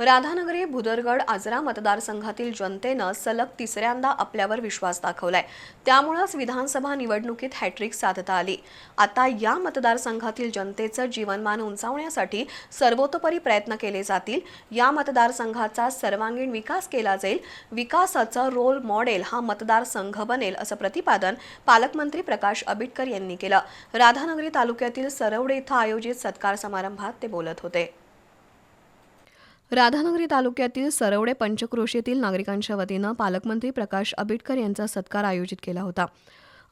राधानगरी भुदरगड आजरा मतदारसंघातील जनतेनं सलग तिसऱ्यांदा आपल्यावर विश्वास दाखवलाय. त्यामुळंच विधानसभा निवडणुकीत हॅट्रिक साधता आली. आता या मतदारसंघातील जनतेचं जीवनमान उंचावण्यासाठी सर्वतोपरी प्रयत्न केले जातील. या मतदारसंघाचा सर्वांगीण विकास केला जाईल. विकासाचं रोल मॉडेल हा मतदारसंघ बनेल असं प्रतिपादन पालकमंत्री प्रकाश आबिटकर यांनी केलं. राधानगरी तालुक्यातील सरवडे इथं आयोजित सत्कार समारंभात ते बोलत होते. राधानगरी तालुक्यातील सरवडे पंचक्रोशीतील नागरिकांच्या वतीनं पालकमंत्री प्रकाश आंबेडकर यांचा सत्कार आयोजित केला होता.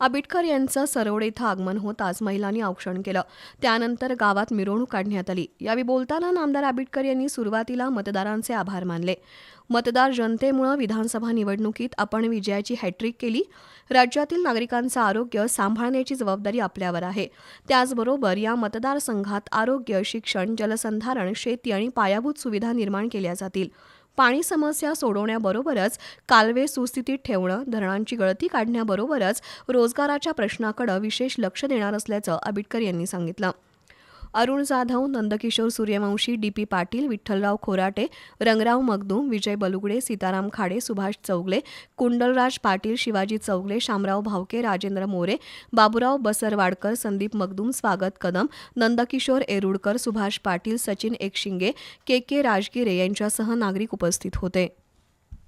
आबिटकर यांचं सरवडे इथं आगमन होताच महिलांनी औक्षण केलं. त्यानंतर गावात मिरवणूक काढण्यात आली. यावेळी बोलताना नामदार आबिटकर यांनी सुरुवातीला मतदारांचे आभार मानले. मतदार जनतेमुळे विधानसभा निवडणुकीत आपण विजयाची हॅट्रिक केली. राज्यातील नागरिकांचं आरोग्य सांभाळण्याची जबाबदारी आपल्यावर आहे. त्याचबरोबर या मतदारसंघात आरोग्य शिक्षण जलसंधारण शेती आणि पायाभूत सुविधा निर्माण केल्या जातील. पाणी समस्या सोडवण्याबरोबरच कालवे सुस्थितीत ठेवणं धरणांची गळती काढण्याबरोबरच रोजगाराच्या प्रश्नाकडे विशेष लक्ष देणार असल्याचं आबिटकर यांनी सांगितलं. अरुण जाधव नंदकिशोर सूर्यवंशी डी पी पाटील विठ्ठलराव खोराटे रंगराव मगदूम विजय बलुगडे सीताराम खाडे सुभाष चौगले कुंडलराज पाटील शिवाजी चौगले शामराव भावके राजेंद्र मोरे बाबुराव बसरवाडकर संदीप मगदूम स्वागत कदम नंदकिशोर एरुडकर सुभाष पाटील सचिन एकशिंगे के के राजगिरे यांच्यासह नागरिक उपस्थित होते.